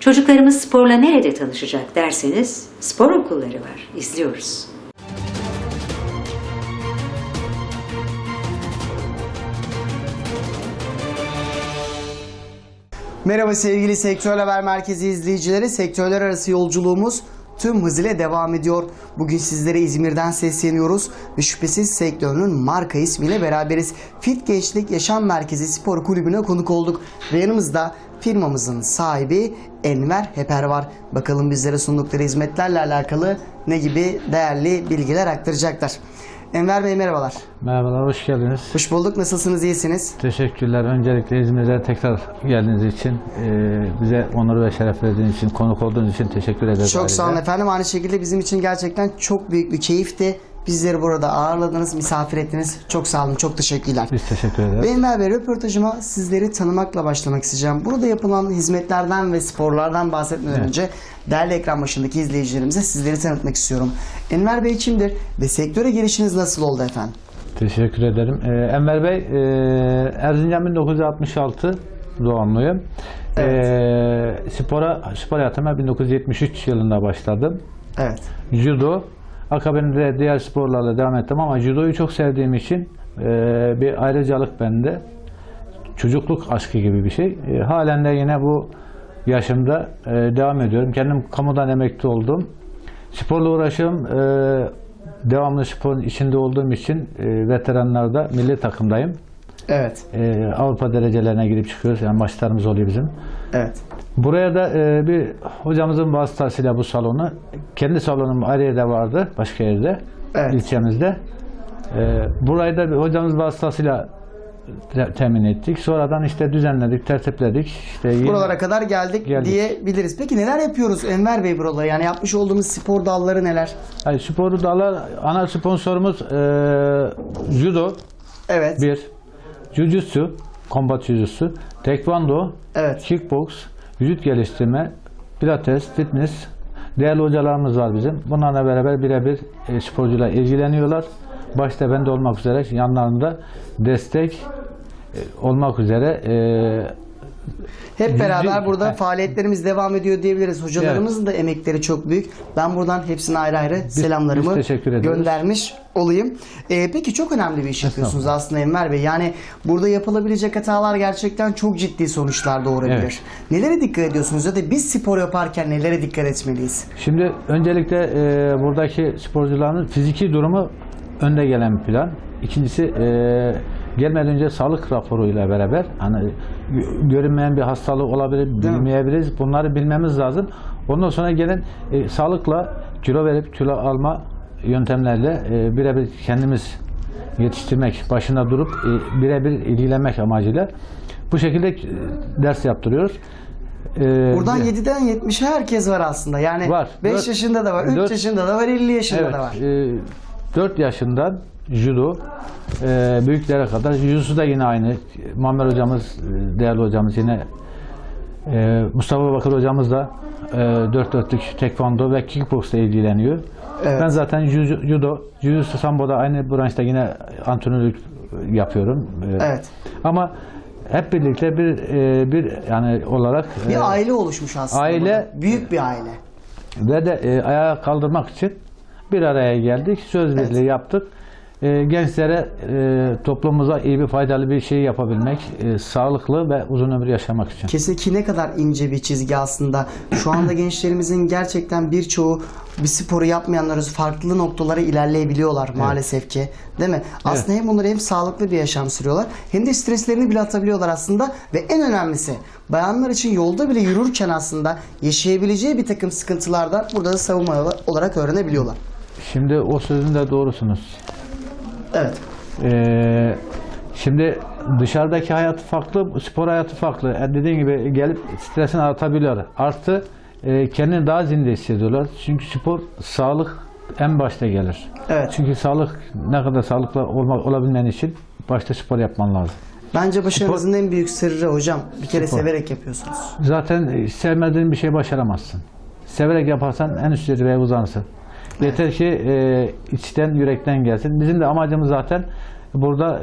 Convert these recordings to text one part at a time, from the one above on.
Çocuklarımız sporla nerede tanışacak derseniz spor okulları var. İzliyoruz. Merhaba sevgili Sektör Haber Merkezi izleyicileri. Sektörler arası yolculuğumuz tüm hızıyla devam ediyor. Bugün sizlere İzmir'den sesleniyoruz ve şüphesiz sektörünün marka ismiyle beraberiz. Fit Gençlik Yaşam Merkezi Spor Kulübü'ne konuk olduk ve yanımızda firmamızın sahibi Enver Heper var. Bakalım bizlere sundukları hizmetlerle alakalı ne gibi değerli bilgiler aktaracaklar. Enver Bey merhabalar. Merhabalar, hoş geldiniz. Hoş bulduk. Nasılsınız? İyisiniz? Teşekkürler. Öncelikle İzmir'e tekrar geldiğiniz için, e, bize onur ve şeref verdiğiniz için, konuk olduğunuz için teşekkür ederiz. Çok sağ olun efendim. Aynı şekilde bizim için gerçekten çok büyük bir keyifti. Bizleri burada ağırladınız, misafir ettiniz. Çok sağ olun, çok teşekkürler. Biz teşekkür ederiz. Benim Bey röportajıma sizleri tanımakla başlamak isteyeceğim. Burada yapılan hizmetlerden ve sporlardan bahsetmeden Evet. önce değerli ekran başındaki izleyicilerimize sizleri tanıtmak istiyorum. Enver Bey kimdir ve sektöre girişiniz nasıl oldu efendim? Teşekkür ederim. E, Enver Bey, e, Erzincan 1966 doğumluyum. E, spora, spor hayatıma 1973 yılında başladım. Evet. Judo, akabinde diğer sporlarla devam ettim ama judoyu çok sevdiğim için e, bir ayrıcalık bende. Çocukluk aşkı gibi bir şey. E, halen de yine bu yaşımda e, devam ediyorum. Kendim kamudan emekli oldum. Sporla uğraşım e, devamlı sporun içinde olduğum için e, veteranlarda milli takımdayım. Evet. E, Avrupa derecelerine girip çıkıyoruz. Yani maçlarımız oluyor bizim. Evet. Buraya da e, bir hocamızın vasıtasıyla bu salonu, kendi salonum ayrı yerde vardı, başka yerde, Evet. ilçemizde. E, burayı da bir hocamız vasıtasıyla te- temin ettik. Sonradan işte düzenledik, tertipledik. İşte yeni- Buralara kadar geldik, Geldik. diyebiliriz. Peki neler yapıyoruz Enver Bey buralarda? Yani yapmış olduğumuz spor dalları neler? Yani sporu dallar, ana sponsorumuz e, judo Evet. bir, jujutsu, combat jujutsu, taekwondo, Evet. kickbox, vücut geliştirme, pilates, fitness, değerli hocalarımız var bizim. Bunlarla beraber birebir e, sporcular ilgileniyorlar. Başta ben de olmak üzere yanlarında destek e, olmak üzere e, Hep beraber burada faaliyetlerimiz devam ediyor diyebiliriz. Hocalarımızın da emekleri çok büyük. Ben buradan hepsine ayrı ayrı selamlarımı biz teşekkür ederiz. göndermiş olayım. Ee, peki çok önemli bir iş yapıyorsunuz aslında Enver Bey. Yani burada yapılabilecek hatalar gerçekten çok ciddi sonuçlar doğurabilir. Evet. Nelere dikkat ediyorsunuz ya da biz spor yaparken nelere dikkat etmeliyiz? Şimdi öncelikle e, buradaki sporcuların fiziki durumu önde gelen plan. İkincisi e, gelmeden önce sağlık raporuyla beraber hani görünmeyen bir hastalığı olabilir, bilmeyebiliriz. Bunları bilmemiz lazım. Ondan sonra gelen e, sağlıkla kilo verip kilo alma yöntemlerle e, birebir kendimiz yetiştirmek, başında durup e, birebir ilgilenmek amacıyla bu şekilde e, ders yaptırıyoruz. E, Buradan bir- 7'den 70'e herkes var aslında. Yani Var. 5 Dört- yaşında da var, 3 dört- yaşında da var, 50 yaşında Evet, da var. e, 4 yaşından judo e, büyüklere kadar. Jiu-jitsu da yine aynı. Muammer hocamız, e, değerli hocamız yine e, Mustafa Bakır hocamız da e, 4 dörtlük tekvando ve kickboxla ilgileniyor. Evet. Ben zaten ju- judo, jiu-jitsu samboda aynı branşta yine antrenörlük yapıyorum. E, Evet. Ama hep birlikte bir e, bir yani olarak e, Bir aile oluşmuş aslında. aile- burada. Büyük bir aile. ve de e, ayağa kaldırmak için bir araya geldik. Söz birliği yaptık. E, gençlere e, toplumumuza iyi bir faydalı bir şey yapabilmek, e, sağlıklı ve uzun ömür yaşamak için. Kesinlikle ne kadar ince bir çizgi aslında. Şu anda gençlerimizin gerçekten birçoğu bir sporu yapmayanlar farklı noktalara ilerleyebiliyorlar maalesef ki. Değil mi? Aslında hem bunları hem sağlıklı bir yaşam sürüyorlar hem de streslerini bile atabiliyorlar aslında ve en önemlisi bayanlar için yolda bile yürürken aslında yaşayabileceği bir takım sıkıntılardan burada da savunma olarak öğrenebiliyorlar. Şimdi o sözün de doğrusunuz. Evet. E, şimdi dışarıdaki hayat farklı, spor hayatı farklı. E, dediğim gibi gelip stresini atabiliyorlar. Artı e, kendini daha zinde hissediyorlar. Çünkü spor sağlık en başta gelir. Evet. Çünkü sağlık ne kadar sağlıklı olma, olabilmen için başta spor yapman lazım. Bence başarınızın en büyük sırrı hocam bir kere Spor. severek yapıyorsunuz. Zaten e, sevmediğin bir şey başaramazsın. Severek yaparsan en üst zirveye uzansın. Yeter ki e, içten, yürekten gelsin. Bizim de amacımız zaten burada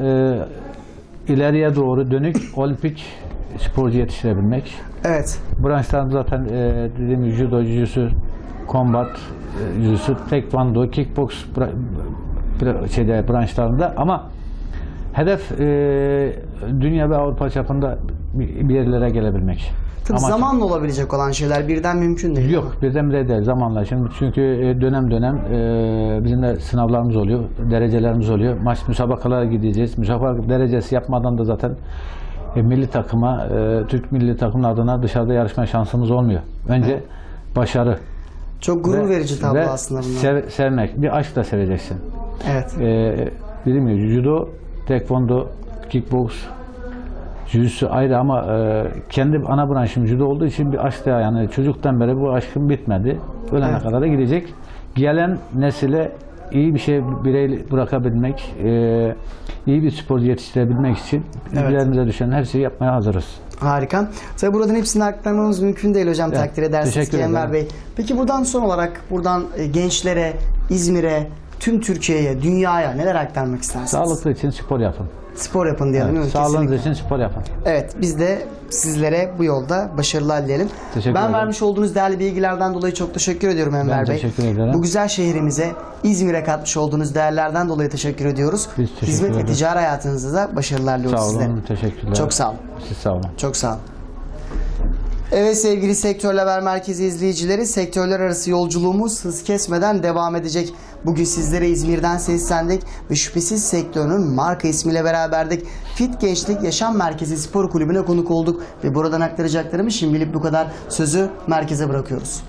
e, ileriye doğru dönük olimpik sporcu yetiştirebilmek. Evet. Branşlarımız zaten e, dediğim gibi judo, jiu-jitsu, combat, e, jiu-jitsu, taekwondo, kickbox bra- şeyde branşlarında ama hedef e, dünya ve Avrupa çapında bir, yerlere gelebilmek. Tabii Amaç- zamanla olabilecek olan şeyler birden mümkün değil. Yok birdenbire değil zamanla. Şimdi çünkü e, dönem dönem e, bizim de sınavlarımız oluyor, derecelerimiz oluyor. Maç müsabakalara gideceğiz. Müsabaka derecesi yapmadan da zaten e, milli takıma, Türk milli takımın adına dışarıda yarışma şansımız olmuyor. Önce başarı. Çok gurur ve- verici tablo ve aslında bunlar. sev- sevmek. Bir aşkla seveceksin. evet. E, dediğim gibi judo, taekwondo, kickbox, jiu-jitsu ayrı ama e, kendi ana branşım judo olduğu için bir aşk da yani çocuktan beri bu aşkım bitmedi. Ölene Evet. kadar da gidecek. Gelen nesile iyi bir şey birey bırakabilmek, e, iyi bir spor yetiştirebilmek için Evet. üzerimize düşen her şeyi yapmaya hazırız. Harika. Tabii buradan hepsini aktarmamız mümkün değil hocam Evet, takdir edersiniz teşekkür ki Enver. Bey. Peki buradan son olarak buradan e, gençlere, İzmir'e, tüm Türkiye'ye, dünyaya neler aktarmak istersiniz? Sağlıklı için spor yapın. Spor yapın diyelim? Evet, sağlığınız Kesinlikle. için spor yapın. Evet biz de sizlere bu yolda başarılar dileyelim. Teşekkür ben ederim. vermiş olduğunuz değerli bilgilerden dolayı çok teşekkür ediyorum Enver Ben Bey. teşekkür ederim. Bu güzel şehrimize İzmir'e katmış olduğunuz değerlerden dolayı teşekkür ediyoruz. Biz teşekkür Hizmet ve ticari hayatınızda da başarılar diliyoruz Sağ sizlere. olun, teşekkürler. Çok sağ olun. Siz sağ olun. Çok sağ olun. Evet sevgili Sektörler Haber Merkezi izleyicileri sektörler arası yolculuğumuz hız kesmeden devam edecek. Bugün sizlere İzmir'den seslendik ve şüphesiz sektörünün marka ismiyle beraberdik. Fit Gençlik Yaşam Merkezi Spor Kulübü'ne konuk olduk ve buradan aktaracaklarımı şimdilik bu kadar sözü merkeze bırakıyoruz.